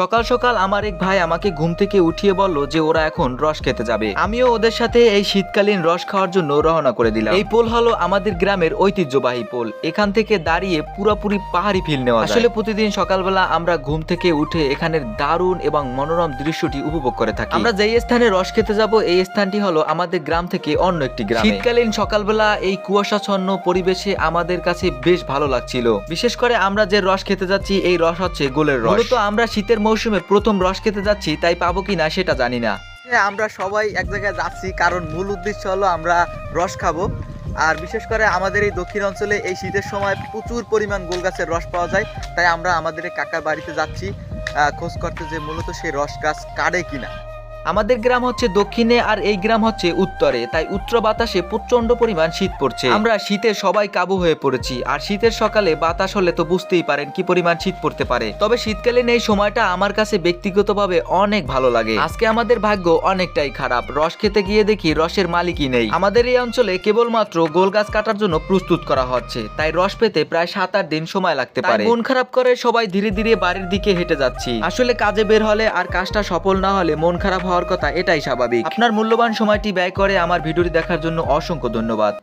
সকাল সকাল আমার এক ভাই আমাকে ঘুম থেকে উঠিয়ে বলল যে ওরা এখন রস খেতে যাবে। আমিও ওদের সাথে এই শীতকালীন রস খাওয়ার জন্য রওনা করে দিলাম। এই পোল হলো আমাদের গ্রামের ঐতিহ্যবাহী পোল। এখান থেকে দাঁড়িয়ে পুরোপুরি পাহাড়ি ফিল নেওয়া আসলে প্রতিদিন সকালবেলা আমরা ঘুম থেকে উঠে এখানের দারুণ এবং মনোরম দৃশ্যটি উপভোগ করে থাকি। আমরা যেই স্থানে রস খেতে যাব এই স্থানটি হলো আমাদের গ্রাম থেকে অন্য একটি গ্রাম। শীতকালীন সকালবেলা এই কুয়াশাচ্ছন্ন পরিবেশে আমাদের কাছে বেশ ভালো লাগছিল। বিশেষ করে আমরা যে রস খেতে যাচ্ছি এই রস হচ্ছে গোলের রস। তো আমরা শীতের মৌসুমে প্রথম রস খেতে যাচ্ছি, তাই পাবো কি না সেটা জানি না। আমরা সবাই এক জায়গায় যাচ্ছি, কারণ মূল উদ্দেশ্য হলো আমরা রস খাব। আর বিশেষ করে আমাদের এই দক্ষিণ অঞ্চলে এই শীতের সময় প্রচুর পরিমাণ গোল গাছের রস পাওয়া যায়, তাই আমরা আমাদের কাকার বাড়িতে যাচ্ছি। খোঁজ করতে যে মূলত সেই রস গাছ কাটে কিনা। আমাদের গ্রাম হচ্ছে দক্ষিণে আর এই গ্রাম হচ্ছে উত্তরে তাই উত্তর বাতাসে প্রচণ্ড পরিমাণ শীত পড়ছে। আমরা শীতে সবাই কাবু হয়ে পড়েছি আর শীতের সকালে বাতাস হলে তো বুঝতেই পারেন কি পরিমাণ শীত পড়তে পারে। তবে শীতকালীন এই সময়টা আমার কাছে ব্যক্তিগতভাবে অনেক ভালো লাগে। আজকে আমাদের ভাগ্য অনেকটাই খারাপ। রস খেতে গিয়ে দেখি রসের মালিকই নেই। আমাদের এই অঞ্চলে কেবলমাত্র গোল গাছ কাটার জন্য প্রস্তুত করা হচ্ছে তাই রস পেতে প্রায় সাত আট দিন সময় লাগতে পারে। মন খারাপ করে সবাই ধীরে ধীরে বাড়ির দিকে হেঁটে যাচ্ছি। আসলে কাজে বের হলে আর কাজটা সফল না হলে মন খারাপ হওয়ার কথা এটাই স্বাভাবিক। আপনার মূল্যবান সময়টি ব্যয় করে আমার ভিডিওটি দেখার জন্য অসংখ্য ধন্যবাদ।